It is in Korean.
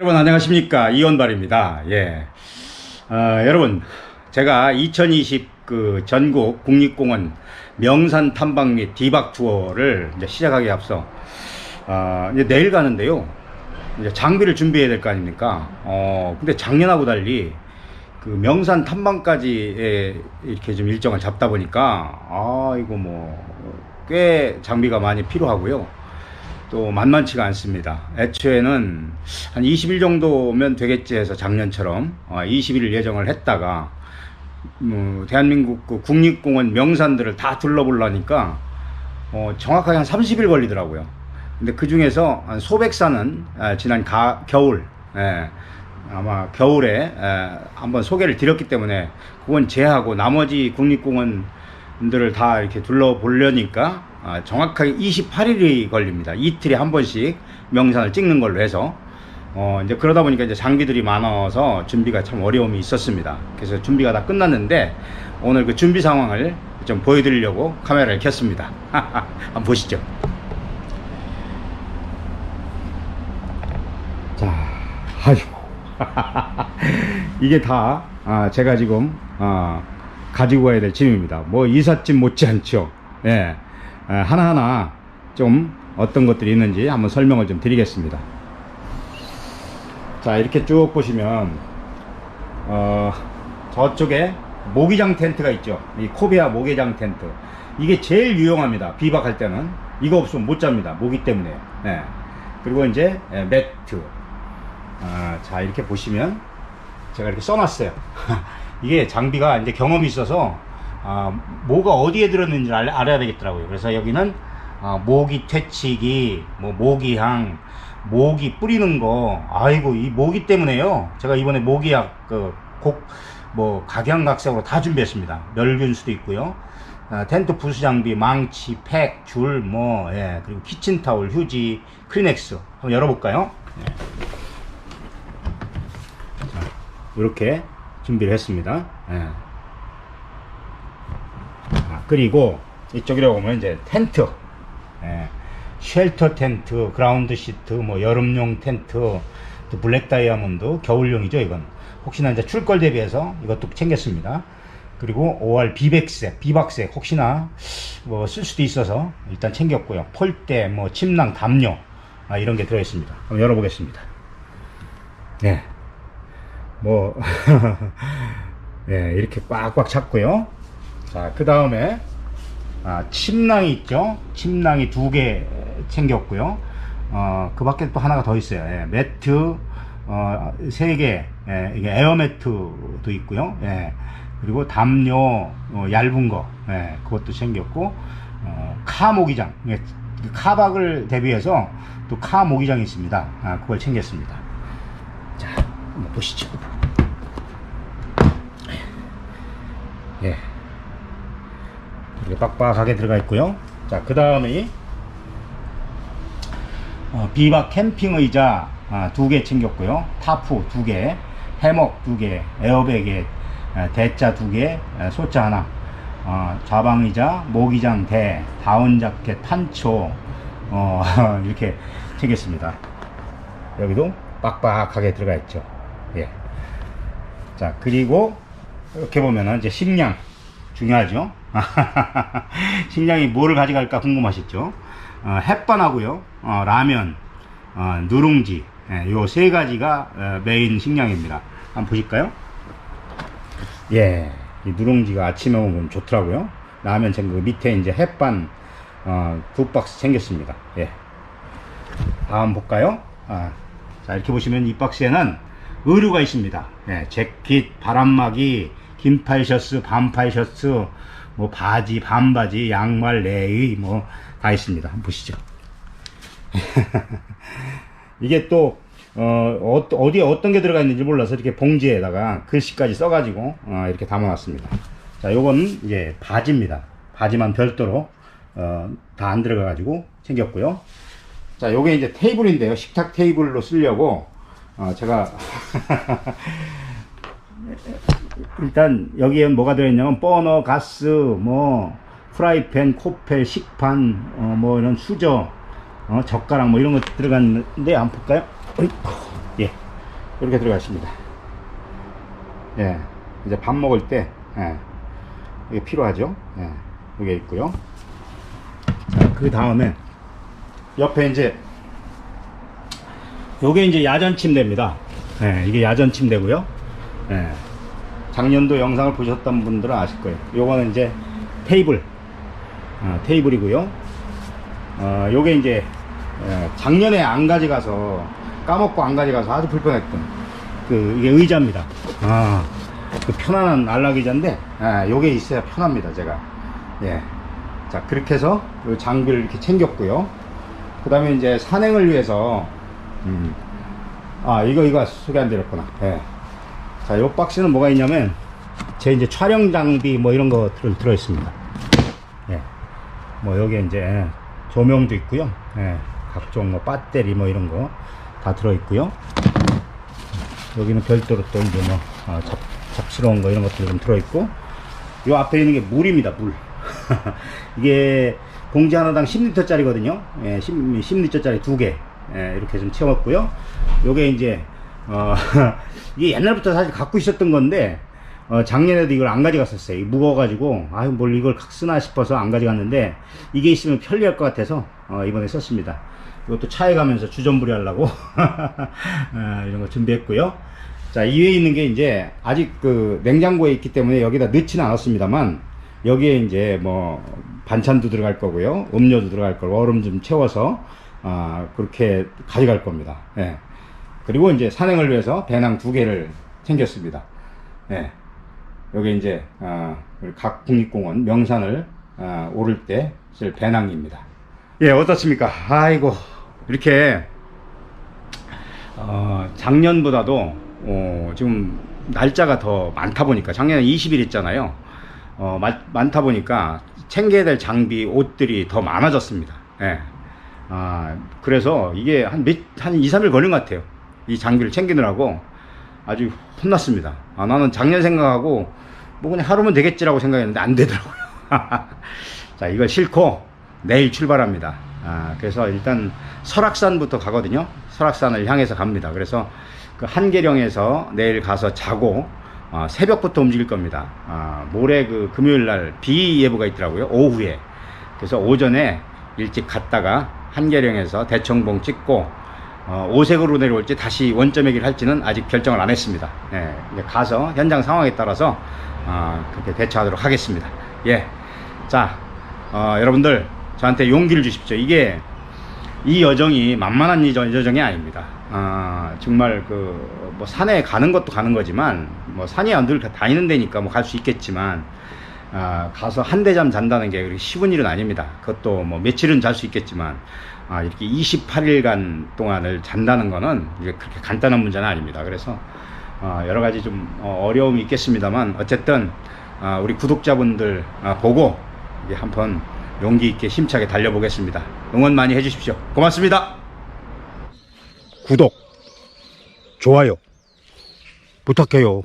여러분 안녕하십니까 이원발입니다. 예, 어, 여러분 제가 2020 그 전국 국립공원 명산 탐방 및 디박 투어를 이제 시작하기 앞서 어, 이제 내일 가는데요. 이제 장비를 준비해야 될 거 아닙니까? 어, 근데 작년하고 달리 그 명산 탐방까지 에 이렇게 좀 일정을 잡다 보니까 아 이거 뭐 꽤 장비가 많이 필요하고요. 또 만만치가 않습니다. 애초에는 한 20일 정도면 되겠지 해서 작년처럼 어, 20일 예정을 했다가 뭐 대한민국 그 국립공원 명산들을 다 둘러보려니까 어, 정확하게 한 30일 걸리더라고요. 근데 그 중에서 한 소백산은 아, 지난 가, 겨울 예, 아마 겨울에 에, 한번 소개를 드렸기 때문에 그건 제하고 나머지 국립공원들을 다 이렇게 둘러보려니까 아, 정확하게 28일이 걸립니다. 이틀에 한 번씩 명산을 찍는 걸로 해서 어, 이제 그러다 보니까 이제 장비들이 많아서 준비가 참 어려움이 있었습니다. 그래서 준비가 다 끝났는데 오늘 그 준비 상황을 좀 보여드리려고 카메라를 켰습니다. 한번 보시죠. 자, 아이고. 이게 다 아, 제가 지금 아, 가지고 가야 될 짐입니다. 뭐 이삿짐 못지않죠. 예, 아, 하나하나 좀 어떤 것들이 있는지 한번 설명을 좀 드리겠습니다. 자 이렇게 쭉 보시면 어, 저쪽에 모기장 텐트가 있죠. 이 코베아 모기장 텐트. 이게 제일 유용합니다. 비박할 때는 이거 없으면 못 잡니다. 모기 때문에. 예. 그리고 이제 예, 매트. 아, 자 이렇게 보시면 제가 이렇게 써놨어요. 이게 장비가 이제 경험이 있어서 아, 뭐가 어디에 들었는지 알, 알아야 되겠더라고요. 그래서 여기는 아, 모기 퇴치기, 뭐 모기향, 모기 뿌리는 거. 아이고 이 모기 때문에요. 제가 이번에 모기약 그곡뭐 각양각색으로 다 준비했습니다. 멸균수도 있고요. 아, 텐트 부수 장비, 망치, 팩, 줄, 뭐, 예, 그리고 키친타올, 휴지, 크리넥스. 한번 열어볼까요? 예. 이렇게 준비를 했습니다. 예. 아, 그리고 이쪽이라고 보면 이제 텐트, 예. 쉘터 텐트, 그라운드 시트, 뭐 여름용 텐트, 또 블랙 다이아몬드, 겨울용이죠 이건. 혹시나 이제 출걸 대비해서 이것도 챙겼습니다. 그리고 5월 비백색, 비박색 혹시나 뭐 쓸 수도 있어서 일단 챙겼고요. 폴대, 뭐 침낭, 담요 아, 이런 게 들어 있습니다. 한번 열어보겠습니다. 네. 뭐, 예, 이렇게 꽉꽉 찼고요. 자, 그 다음에, 아, 침낭이 있죠? 침낭이 두 개 챙겼고요. 어, 그 밖에 또 하나가 더 있어요. 예, 매트, 어, 세 개, 예, 이게 에어 매트도 있고요. 예, 그리고 담요, 어, 얇은 거, 예, 그것도 챙겼고, 어, 카 모기장, 예, 그 카박을 대비해서 또 카 모기장이 있습니다. 아, 그걸 챙겼습니다. 자, 한번 보시죠. 예. 이렇게 빡빡하게 들어가 있고요. 자, 그 다음에 어, 비박 캠핑 의자 아, 두개 챙겼고요. 타프 두 개, 해먹 두 개, 에어백에 아, 대자 두 개, 아, 소자 하나, 어, 좌방 의자, 모기장 대, 다운 자켓, 탄초 어, 이렇게 챙겼습니다. 여기도 빡빡하게 들어가 있죠. 예. 자, 그리고 이렇게 보면은 이제 식량 중요하죠. 식량이 뭐를 가져갈까 궁금하시죠? 어, 햇반하고요, 어, 라면, 어, 누룽지, 예, 요세 가지가 어, 메인 식량입니다. 한번 보실까요? 예, 이 누룽지가 아침에 먹으면 좋더라고요. 라면 챙그 밑에 이제 햇반 어, 두 박스 챙겼습니다. 예. 다음 볼까요? 아, 자 이렇게 보시면 이 박스에는 의류가 있습니다. 예, 재킷, 바람막이, 긴팔 셔츠, 반팔 셔츠, 뭐 바지, 반바지, 양말, 레이 뭐 다 있습니다. 한번 보시죠. 이게 또 어, 어, 디에 어떤 게 들어가 있는지 몰라서 이렇게 봉지에다가 글씨까지 써가지고 어, 이렇게 담아놨습니다. 자, 요건 이제 바지입니다. 바지만 별도로 어, 다 안 들어가가지고 챙겼고요. 자, 요게 이제 테이블인데요. 식탁 테이블로 쓰려고 어, 제가 일단 여기에 뭐가 들어있냐면 버너, 가스, 뭐 프라이팬, 코펠, 식판, 어, 뭐 이런 수저, 어, 젓가락 뭐 이런 거 들어갔는데 안 볼까요? 어이, 예, 이렇게 들어가 있습니다. 예, 이제 밥 먹을 때, 예, 이게 필요하죠. 예, 이게 있고요. 자, 그 다음에 옆에 이제 요게 이제 야전 침대입니다. 예, 이게 야전 침대고요. 예, 작년도 영상을 보셨던 분들은 아실 거예요. 요거는 이제 테이블, 아, 테이블이고요. 어, 요게 이제 예, 작년에 안 가져가서 까먹고 안 가져가서 아주 불편했던 그 이게 의자입니다. 아, 그 편안한 안락 의자인데 예, 요게 있어야 편합니다. 제가 예. 자 그렇게 해서 요 장비를 이렇게 챙겼고요. 그 다음에 이제 산행을 위해서 음, 아 이거 이거 소개 안 드렸구나. 예. 자, 요 박스는 뭐가 있냐면 제 이제 촬영 장비 뭐 이런 거 들어, 들어 있습니다. 예. 뭐 여기에 이제 조명도 있고요. 예. 각종 뭐 배터리 뭐 이런 거 다 들어 있고요. 여기는 별도로 또 이제 뭐 아, 잡, 잡스러운 거 이런 것들 좀 들어 있고 요 앞에 있는 게 물입니다. 물. 이게 봉지 하나당 10리터 짜리거든요. 예, 10, 10리터 짜리 두 개. 예, 이렇게 좀 채웠고요. 요게 이제 어, 이게 옛날부터 사실 갖고 있었던 건데 어, 작년에도 이걸 안 가져갔었어요. 무거워가지고 아유 뭘 이걸 쓰나 싶어서 안 가져갔는데 이게 있으면 편리할 것 같아서 어, 이번에 썼습니다. 이것도 차에 가면서 주전부리 하려고 아, 이런 거 준비했고요. 자 이외에 있는 게 이제 아직 그 냉장고에 있기 때문에 여기다 넣지는 않았습니다만 여기에 이제 뭐 반찬도 들어갈 거고요, 음료도 들어갈 거고 얼음 좀 채워서 아 그렇게 가져갈 겁니다. 예. 그리고 이제 산행을 위해서 배낭 두 개를 챙겼습니다. 예. 여기 이제 아, 우리 각 국립공원 명산을 아, 오를 때 쓸 배낭입니다. 예, 어떻습니까? 아이고 이렇게 어, 작년보다도 어, 지금 날짜가 더 많다 보니까 작년에 20일 있잖아요. 어, 마- 많다 보니까 챙겨야 될 장비, 옷들이 더 많아졌습니다. 예. 아, 그래서 이게 한 몇, 한 2, 3일 걸린 것 같아요. 이 장비를 챙기느라고 아주 혼났습니다. 아, 나는 작년 생각하고 뭐 그냥 하루면 되겠지라고 생각했는데 안 되더라고요. 자, 이걸 싣고 내일 출발합니다. 아, 그래서 일단 설악산부터 가거든요. 설악산을 향해서 갑니다. 그래서 그 한계령에서 내일 가서 자고 아, 새벽부터 움직일 겁니다. 아, 모레 그 금요일 날 비 예보가 있더라고요. 오후에. 그래서 오전에 일찍 갔다가 한계령에서 대청봉 찍고 어, 오색으로 내려올지 다시 길 할지는 아직 결정을 안 했습니다. 예, 가서 현장 상황에 따라서 어, 그렇게 대처하도록 하겠습니다. 예, 자 어, 여러분들 저한테 용기를 주십시오. 이게 이 여정이 만만한 여정이 아닙니다. 아, 정말 그 뭐 산에 가는 것도 가는 거지만 뭐 산이 늘 다니는 데니까 뭐 갈 수 있겠지만 아, 가서 한 대잠 잔다는 게 그렇게 쉬운 일은 아닙니다. 그것도 뭐 며칠은 잘 수 있겠지만 아, 이렇게 28일간 동안을 잔다는 거는 이게 그렇게 간단한 문제는 아닙니다. 그래서 어, 여러 가지 좀 어, 어려움이 있겠습니다만 어쨌든 아, 우리 구독자분들 아, 보고 이게 한번 용기 있게 힘차게 달려보겠습니다. 응원 많이 해주십시오. 고맙습니다. 구독, 좋아요 부탁해요.